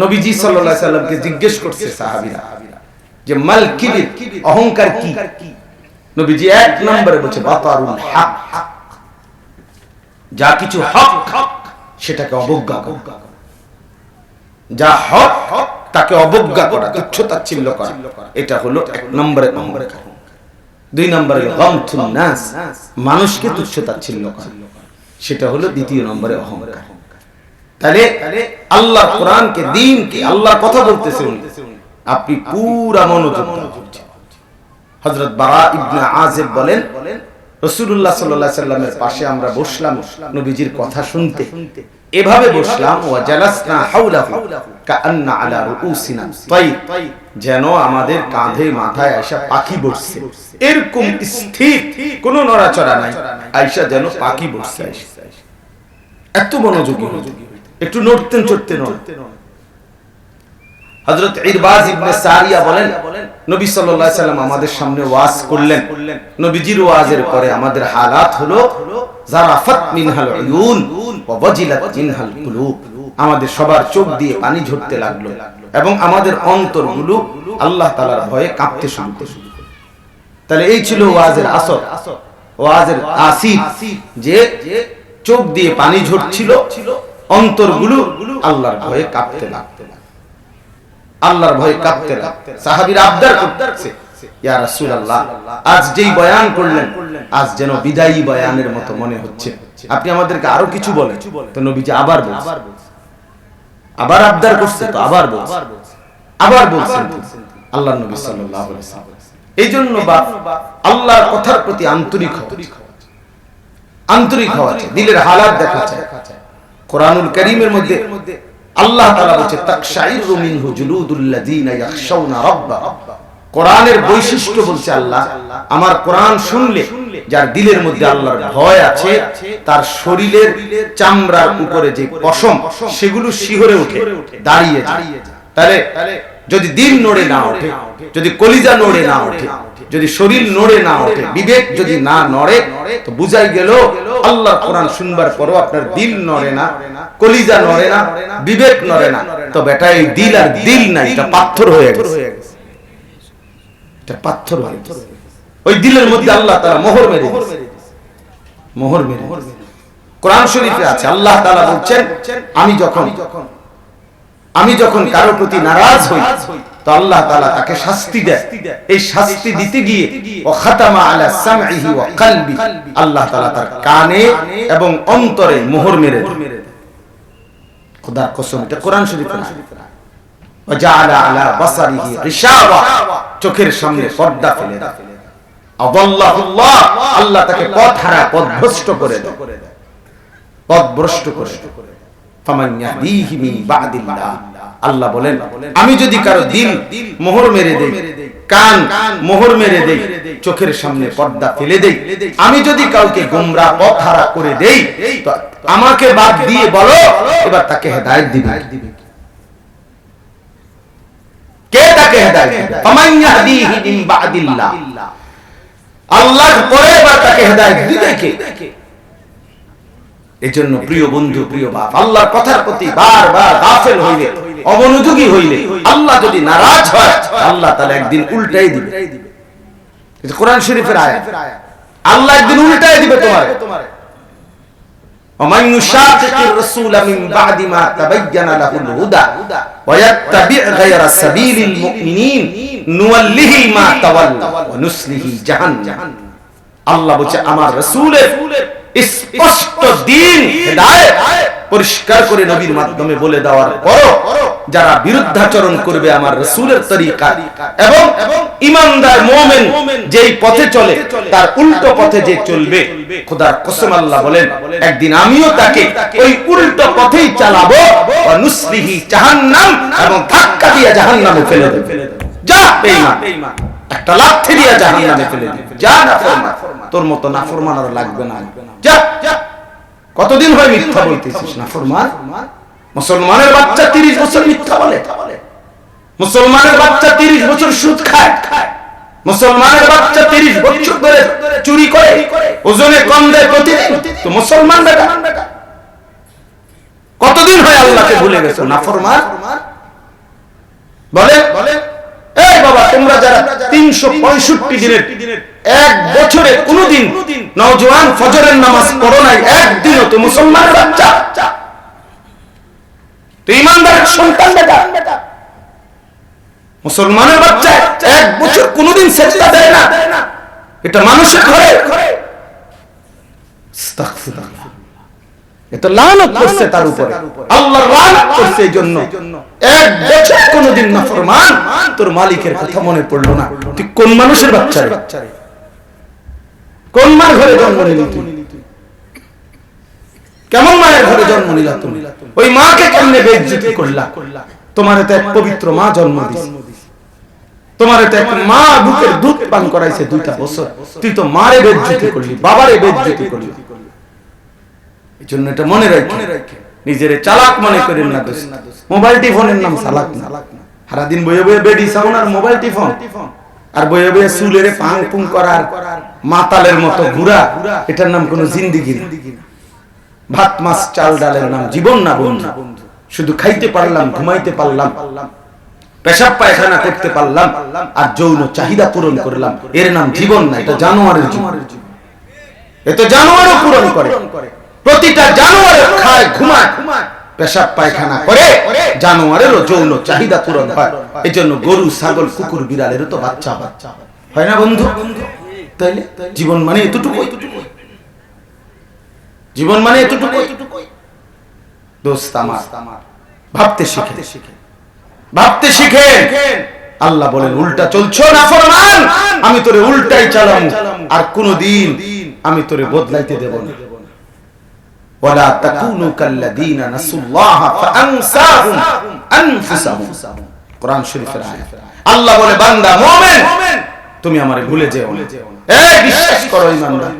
নবীজি আলাইহি সাল্লামকে জিজ্ঞেস করছে সাহাবীরা যে, মাল কিবির অহংকার কি? নবীজি এক নম্বরে বলছে, বাতারুল হক। যা কিছু হক, সেটাকে অবজ্ঞা করা। যা হক, তাকে অবজ্ঞা করা তুচ্ছ তাচ্ছিল্য করা। এটা হলো এক নম্বরে নম্বরে দুই নম্বরে গমথুন নাস মানুষকে তুচ্ছ তাচ্ছিল্য করা। সেটা হলো দ্বিতীয় নম্বরে অহংকার। তাহলে আল্লাহর কোরআনকে দিনকে আল্লাহর কথা বলতেছে উনি। আপনি পুরা মনোযোগ উচিত। বারা ইবনে আযিব বলেন সাল্লাল্লাহু সাল্লামের পাশে আমরা বসলাম নবীজির কথা শুনতে। এভাবে বসলাম ওয়া জালাসনা হাওলাহু কাআন্না আলা রুউসিনা। তাইর যেন আমাদের কাঁধে মাথায় আয়সা পাখি বসছে। এরকম স্থির কোনো নড়াচড়া নাই আয়সা যেন পাখি বসছে। এত মনোযোগী। একটু নড়তেন চড়তেন নড়তেন হযরত ইরবাজ ইবনে সারিয়া বলেন নবী সাল্লাল্লাহু আলাইহি সাল্লাম আমাদের সামনে ওয়াজ করলেন। নবীজির ওয়াজের পরে আমাদের হালাত হলো জারাফাত মিনহাল উয়ুন ওয়া ওয়াজিলাত মিনহাল কুলুব। আমাদের সবার চোখ দিয়ে পানি ঝরতে লাগল এবং আমাদের অন্তরগুলো আল্লাহ তাআলার ভয়ে কাঁপতে শুরু করল। তাহলে এই ছিল ওয়াজের আসর। ওয়াজের আসির যে চোখ দিয়ে পানি ঝরছিল অন্তরগুলো আল্লাহর ভয়ে কাঁপতে লাগতে আল্লাহর ভয়ে কাঁপতে লাগতে সাহাবীর আবদার করতেছে ইয়া রাসূলুল্লাহ আজ যেই বয়ান করলেন আজ যেন বিদায়ী বয়ানের মতো মনে হচ্ছে। আপনি আমাদেরকে আরও কিছু বলেন। তো নবীজি আবার আবার আবদার করছে তো আবার আবার বলছেন। আল্লাহর নবী সাল্লাল্লাহু আলাইহি ওয়াসাল্লাম। এই জন্য বা আল্লাহর কথার প্রতি আন্তরিক হওয়া আন্তরিক হওয়া চাই, দিলের হালাত দেখা চাই কোরআনুল কারীমের মধ্যে আল্লাহ তাআলা বলছে তাকশাইরু মিনহু জুলুদুল্লাযিনা ইয়াখশাউনা রাব্বা কোরআনের বৈশিষ্ট্য বলছে আল্লাহ আমার কোরআন শুনলে যার দিলের মধ্যে আল্লাহর ভয় আছে তার শরীরের চামড়ার উপরে যে পশম সেগুলো শিহরে উঠে দাঁড়িয়ে যায়। তাহলে যদি দিল নড়ে না ওঠে যদি কলিজা নড়ে না ওঠে যদি শরীর নড়ে না ওঠে বিবেক যদি না নড়ে তো বুঝাই গেল আল্লাহর কোরআন শুনবার পরও আপনার দিল নড়ে না কলিজা নড়ে না বিবেক নড়ে না। তো বেটা এই দিল আর দিল নাই এটা পাথর হয়ে গেছে। এটা পাথর হয়ে গেছে। ওই দিলের মধ্যে আল্লাহ তাআলা মোহর মেরে। মোহর মেরে কোরআন শরীফে আছে আল্লাহ তাআলা বলছেন আমি যখন আমি যখন কারও প্রতি নারাজ হই তো আল্লাহ তাআলা তাকে শাস্তি দেয়। এই শাস্তি দিতে গিয়ে ও খাতামা আলা সামঈহি ওয়া কলবি, আল্লাহ তাআলা তার কানে এবং অন্তরে মোহর মেরে খোদার কসম, এটা কোরআন শরীফে না ও জাআলা আলা বাসারিহি গিশাওয়া চোখের সামনে পর্দা ফেলে দেয়। আল্লাহ তাকে পথ হারা পথ ভ্রষ্ট করে দেয়। পথ ভ্রষ্ট করে দেয়। ফামান ইয়াহদিহি বাদিল্লাহ আল্লাহ বলেন আমি যদি কারও দিল মোহর মেরে দেই কান মোহর মেরে দেই চোখের সামনে পর্দা ফেলে দেই আমি যদি কাউকে গোমরা পথ হারা করে দেই তো আমাকে বাদ দিয়ে বলো এবার তাকে হেদায়েত দিবে। কে? তাকে হেদায়েত দিবে? ফামান ইয়াহদিহি মিন বাদিল্লাহ। আল্লাহর পরে এবার তাকে হেদায়েত দিবে কে? এজন্য প্রিয় বন্ধু প্রিয় বাপ আল্লাহর কথার প্রতি বারবার গাফেল হইলে অমনোযোগী হইলে আল্লাহ যদি নারাজ হয় আল্লাহ তাহলে একদিন উল্টাই দিবে এটা কোরআন শরীফের আয়াত আল্লাহ একদিন উল্টাই দিবে তোমার ومن يشاقق الرسول من بعد ما تبين له الهدى ويتبع غير سبيل المؤمنين نوله ما تولى ونسله جهنم আল্লাহ বলছে আমার রাসূলের স্পষ্ট দিন হেদায়েত পরিষ্কার করে নবীর মাধ্যমে বলে দেওয়ার পর যারা বিরুদ্ধাচরণ করবে আমার রাসূলের তরিকা এবং ইমানদার মুমিন যেই পথে চলে, তার উল্টো পথে যে চলবে, খোদার কসম আল্লাহ বলেন, একদিন আমিও তাকে ওই উল্টো পথেই চালাবো এবং ধাক্কা দিয়ে ফেলে দেব। যা একটা দিয়ে ফেলে দেব। যা নাফরমান, তোর মতো নাফরমান আর লাগবে না। যা। কতদিন হয় মিথ্যা বলতেছিস, নাফরমান? মুসলমানের বাচ্চা 30 বছর মিথ্যা বলে। মুসলমানের বাচ্চা 30 বছর সুদ খায়। মুসলমানের বাচ্চা 30 বছর ধরে চুরি করে ওজনে কম দেয় প্রতিদিন। তো মুসলমান কতদিন হয় আল্লাহকে ভুলে গেছো? নাফরমান? বলে বলে? এই বাবা, তোমরা যারা তিনশো পঁয়ষট্টি দিনের এক বছরে কোনদিন নওজোয়ান ফজরের নামাজ পড়ো নাই, একদিনও তো মুসলমানের বাচ্চা। তো ইমানদারের সন্তান বেটা। মুসলমানের বাচ্চা এক বছর কোনদিন সেজদা দেয় না। এটা মানুষের ঘরে। আস্তাগফিরুল্লাহ। লানত করছে তার উপরে। আল্লাহ লানত করছে এই জন্য এক বছর কোনদিন না তোর মালিকের কথা মনে পড়ল না। তুই কোন মানুষের বাচ্চা রে? কোন মার ঘরে জন্ম নিলি তুই? কেমন মায়ের ঘরে জন্ম নিলা তুমি? ওই মাকে কেমনে বেজ্জতি করলা? তোমার তো এক পবিত্র মা জন্ম দিছে। তোমার তো এক মা বুকের দুধ পান করাইছে দুইটা বছর। তুই তো মারে বেজ্জতি করলি বাবারে বেজ্জতি করলি। এই জন্য এটা মনে রাখি। নিজের চালাক মনে করেন না দোস্ত। মোবাইল টিফোনের নাম চালাক না। সারাদিন বয়ে বয়ে বেডি সাউন আর মোবাইল টিফোন। আর বয়ে বয়ে চুলের পাং পুং করার মাতালের মতো ঘুরা। এটার নাম কোনো জিন্দিগি না। ভাত মাছ চাল ডালের নাম জীবন না বন্ধু। শুধু খাইতে পারলাম ঘুমাইতে পারলাম পেশাব পায়খানা করতে পারলাম। আর যৌন চাহিদা পূরণ করলাম। এর নাম জীবন না এটা জানোয়ারের জীবন এত জানোয়ারও পূরণ করে। প্রতিটা জানোয়ার খায় ঘুমায়। পেশাব পায়খানা করে। জানোয়ারেরও যৌন চাহিদা পূরণ হয়। এই জন্য গরু ছাগল কুকুর বিড়ালেরও তো বাচ্চা বাচ্চা হয়। না বন্ধু? তাইলে? জীবন মানে এতটুকু জীবন মানে এতটুকু দোস্ত আমার। ভাবতে শিখে ভাবতে শিখে আল্লাহ বলেন উল্টা চলছো না ফরমান? আমি তোরে উল্টাই চালাম। আর কোনদিন আমি তোরে বদলাইতে দেব না। ওয়ালা তাকুনু কাল্লাযীনা নাসুল্লাহ ফাআনসাহুম আনফুসাহুম। কোরআন শরীফের আয়াত। আল্লাহ বলে বান্দা মুমিন তুমি আমারে ভুলে যেও না। এই বিশ্বাস করো ইমানদার।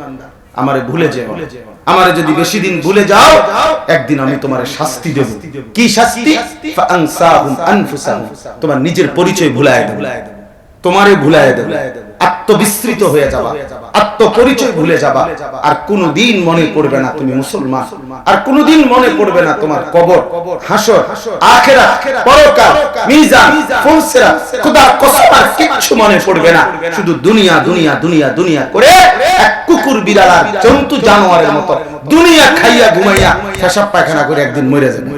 আমারে ভুলে যেও আমারে যদি বেশি দিন ভুলে যাও, একদিন আমি তোমার শাস্তি দেব। কি শাস্তি? তোমার নিজের পরিচয় ভুলায় দেব। তোমারে ভুলায় দেব। আত্মবিস্তৃত হয়ে যাবা। আত্মপরিচয় ভুলে যাবা। আর কোনদিন মনে পড়বে না তুমি মুসলমান। আর কোনদিন মনে পড়বে না তোমার কবর, হাসর, আখেরাত, পরকাল, মিজান ফুলসিরাত খোদা কসম কিচ্ছু মনে পড়বে না। শুধু দুনিয়া দুনিয়া দুনিয়া দুনিয়া করে কুকুর বিড়াল আর জন্তু জানোয়ারের মতো দুনিয়া খাইয়া ঘুমাইয়া পেশাব পায়খানা করে একদিন মরে যাবে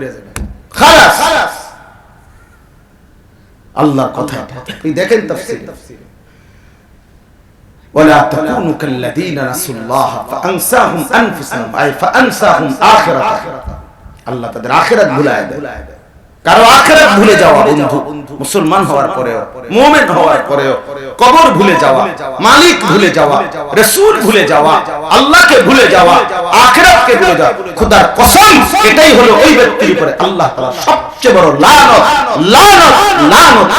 খালাস আল্লাহর কথা আপনি দেখেন তাফসীর ولا تكونوا كالذين نسوا الله فانساهم انفسهم اي فانساهم اخرتهم আল্লাহ তাদের আখিরাত ভুলায় দেয় কারও আখিরাত ভুলে যাওয়া বন্ধু মুসলমান হওয়ার পরেও মুমিন হওয়ার পরেও কবর ভুলে যাওয়া মালিক ভুলে যাওয়া রাসূল ভুলে যাওয়া আল্লাহকে ভুলে যাওয়া আখিরাতকে ভুলে যাওয়া খোদার কসম এটাই হলো ওই ব্যক্তির উপরে আল্লাহ তাআলা সবচেয়ে বড় লানত লানত লানত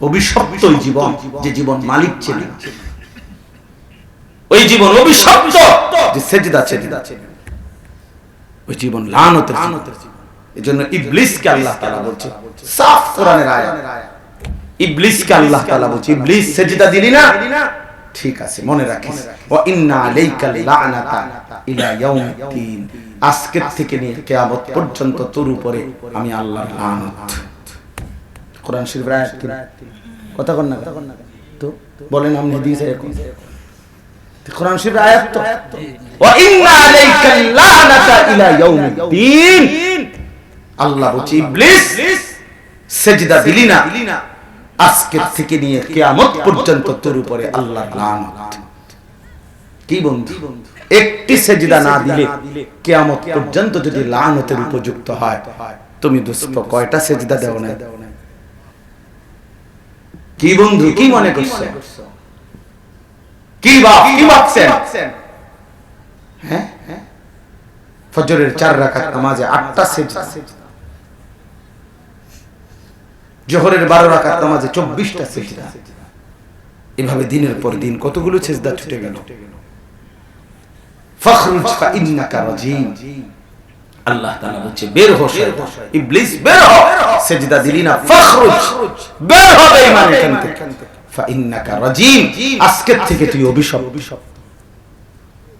অভিশপ্ত জীবন যে জীবন মালিক ছিলেন। ওই জীবন অভিশপ্ত যে সেজদা সেজদা ওই জীবন। লানতের জীবন। এই জন্য ইবলিসকে আল্লাহ তাআলা বলছে। সাফ কোরআনের আয়াত। ইবলিসকে আল্লাহ তাআলা বলছে ইবলিস সেজদা দিলি না? ঠিক আছে মনে রাখিস। ওয়া ইন্না আলাইকাল লানাতা ইলা ইয়াউমিদ্দিন। আজকের থেকে নিয়ে কিয়ামত পর্যন্ত তোর উপরে আমি আল্লাহর লানত। কোরআন শরীফের আয়াত কি? কথা কন না তো বলেন আপনি দিয়েছে এরকম। কোরআন শরীফের আয়াত তো। ওয়া ইন্না আলাইকাল লানাতা ইলা ইয়াউমিদ্দিন। আল্লাহ বলছে ইবলিস সেজদা দিলি না। আজকের থেকে নিয়ে কিয়ামত পর্যন্ত তোর উপরে আল্লাহর লানত। কি বন্ধু? একটি সেজদা না দিলে কিয়ামত পর্যন্ত যদি লানতের উপযুক্ত হয়। তুমি দোস্ত কয়টা সেজদা দেও না কি বন্ধু কি মনে করছ? কি বাপ কি ভাবছেন? হ্যাঁ? ফজরের চার রাকাত নামাজে আটটা সেজদা। জোহরের বারো রাকাত নামাজে চব্বিশটা সেজদা। এভাবে দিনের পর দিন কতগুলো সেজদা ছুটে গেল? ফখরুজ ফাইন্নাকা রাজিম। আল্লাহ তাআলা বলছে বের হো শয়তান। ইবলিস বের হো সেজদা দিলি না ফখরুজ। বের হো বেঈমান এখান থেকে। ফাইন্নাকা রাজিম। আজকের থেকে তুই অভিশপ্ত।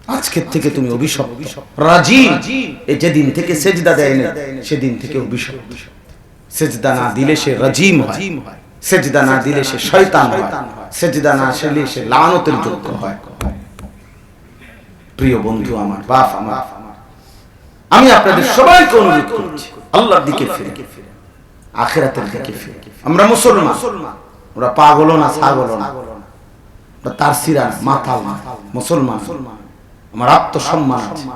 আজকের থেকে তুমি অভিশপ্ত। রাজিম। এই যেদিন থেকে সেজদা দেয় না সেদিন থেকে অভিশপ্ত। সেজদা না দিলে সে রাজিম হয়। সেজদা না দিলে সে শয়তান হয়। সেজদা না আসলে সে লানতের যোগ্য হয়। প্রিয় বন্ধু আমার বাপ আমার আমি আপনাদের সবাইকে অনুরোধ করছি আল্লাহর দিকে ফিরে। আখেরাতের দিকে ফিরে। আমরা মুসলমান। ওরা পাগল না ছাগল না তার সিরা না মুসলমান। আমার আত্মসম্মান আছে।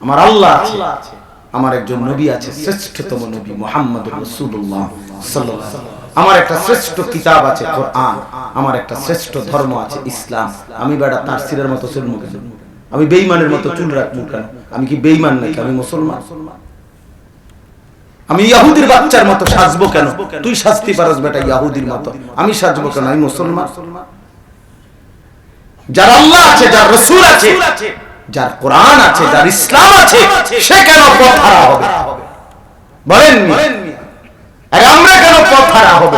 আমার আল্লাহ আছে। আমার একজন নবী আছে, শ্রেষ্ঠতম নবী মোহাম্মদ রসুল্লাহ আমার একটা শ্রেষ্ঠ কিতাব আছে আমার একটা শ্রেষ্ঠ ধর্ম আছে ইসলাম। আমি বেড়া তার সিরের মতো চুলমু কেন আমি বেইমানের মতো চুল রাখব কেন? আমি কি বেইমান নাকি? আমি মুসলমান? আমি ইয়াহুদির বাচ্চার মতো সাজবো কেন? তুই শাস্তি পারস বেটা ইয়াহুদির মতো। আমি সাজবো কেন? আমি মুসলমান? যার আল্লাহ আছে, যার রসুল আছে যার কোরআন আছে যার ইসলাম আছে সে কেন পথ হারা হবে? বলেন আরে আমরা কেন পথ হারা হব?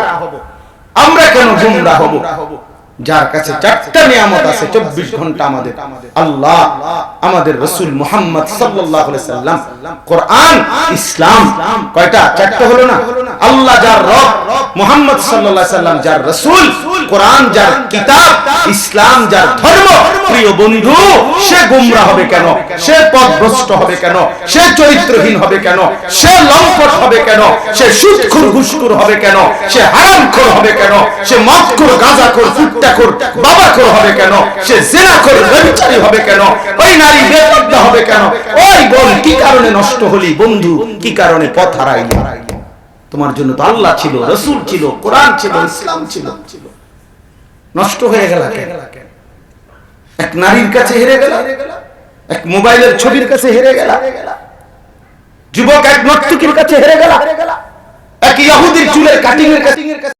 আমরা কেন গুমরা হব? যার কাছে চারটা নিয়ামত আছে চব্বিশ ঘণ্টা আমাদের আল্লাহ আমাদের রসুল মুহাম্মদ সাল্লাহ সাল্লাম। কোরআন ইসলাম কয়টা? চারটা হলো না? আল্লাহ যার রব মুহাম্মদ সাল্লাহ সাল্লাম যার রসুল কোরআন যার কিতাব ইসলাম যার ধর্ম প্রিয় বন্ধু সে গুমরা হবে কেন? সে পথভ্রষ্ট হবে কেন? সে চরিত্রহীন হবে কেন? সে লম্পট হবে কেন? সে সুদখুর ঘুষখুর হবে কেন? সে হারামখোর হবে কেন? সে মদখোর গাঁজাখোর ফুট্টাখোর বাবাখোর হবে কেন? সে জেনাখোর ব্যভিচারী হবে কেন? ওই নারী বেপর্দা হবে কেন? ওই বোন কি কারণে নষ্ট হলি বন্ধু? কি কারণে পথ হারাইলি? তোমার জন্য তো আল্লাহ ছিল রসুল ছিল কোরআন ছিল ইসলাম ছিল। নষ্ট হয়ে গেল এক। নারীর কাছে হেরে গেল এক মোবাইলের ছবির কাছে হেরে গেল যুবক এক নর্তকীর কাছে হেরে গেল এক ইয়াহুদির চুলের কাটিং এর কাটিং এর কাছে